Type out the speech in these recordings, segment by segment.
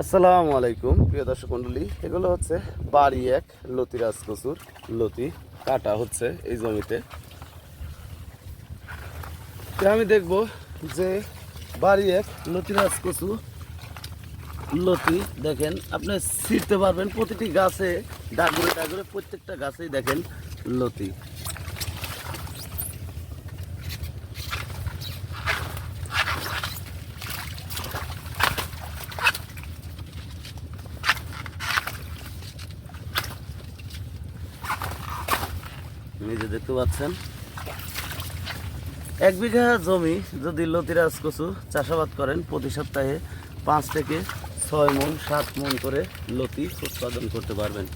আসসালামু আলাইকুম, প্রিয় দর্শক মণ্ডলী এগুলো হচ্ছে বাড়ি এক লতিরাজ কচুর লতি। কাটা হচ্ছে এই জমিতে। আমি দেখব যে বাড়ি এক লতিরাজ কচু লতি, দেখেন, আপনি ছিঁড়তে পারবেন। প্রতিটি গাছে ডাগরে ডাগরে প্রত্যেকটা গাছেই দেখেন লতি। নিজে দেখতে পাচ্ছেন, এক বিঘা জমি যদি লতিরাজ কচু চাষাবাদ করেন, প্রতি সপ্তাহে পাঁচ থেকে ছয় মন সাত মন করে লতি উৎপাদন করতে পারবেন।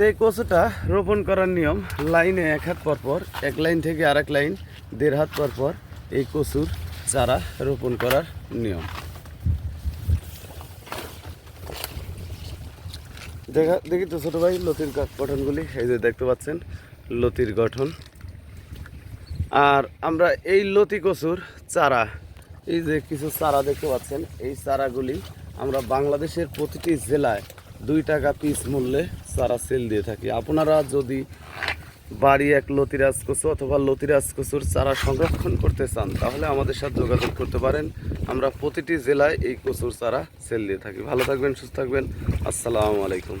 তো এই কচুটা রোপণ করার নিয়ম, লাইনে এক হাত পর পর, এক লাইন থেকে আরেক লাইন, দেড় হাত পর পর এই কচুর চারা রোপণ করার নিয়ম। দেখা, দেখি তো ছোটো ভাই লতির গঠনগুলি, এই যে দেখতে পাচ্ছেন, লতির গঠন। আর আমরা এই লতি কচুর চারা, এই যে কিছু চারা দেখতে পাচ্ছেন, এই চারাগুলি আমরা বাংলাদেশের প্রতিটি জেলায় দুই টাকা পিস মূল্যে সারা সেল দিয়ে থাকি। আপনারা যদি বাড়ি এক লতিরাজ কচু অথবা লতিরাজ কচুর চারা সংরক্ষণ করতে চান, তাহলে আমাদের সাথে যোগাযোগ করতে পারেন। আমরা প্রতিটি জেলায় এই কচুর চারা সেল দিয়ে থাকি। ভালো থাকবেন, সুস্থ থাকবেন। আসসালামু আলাইকুম।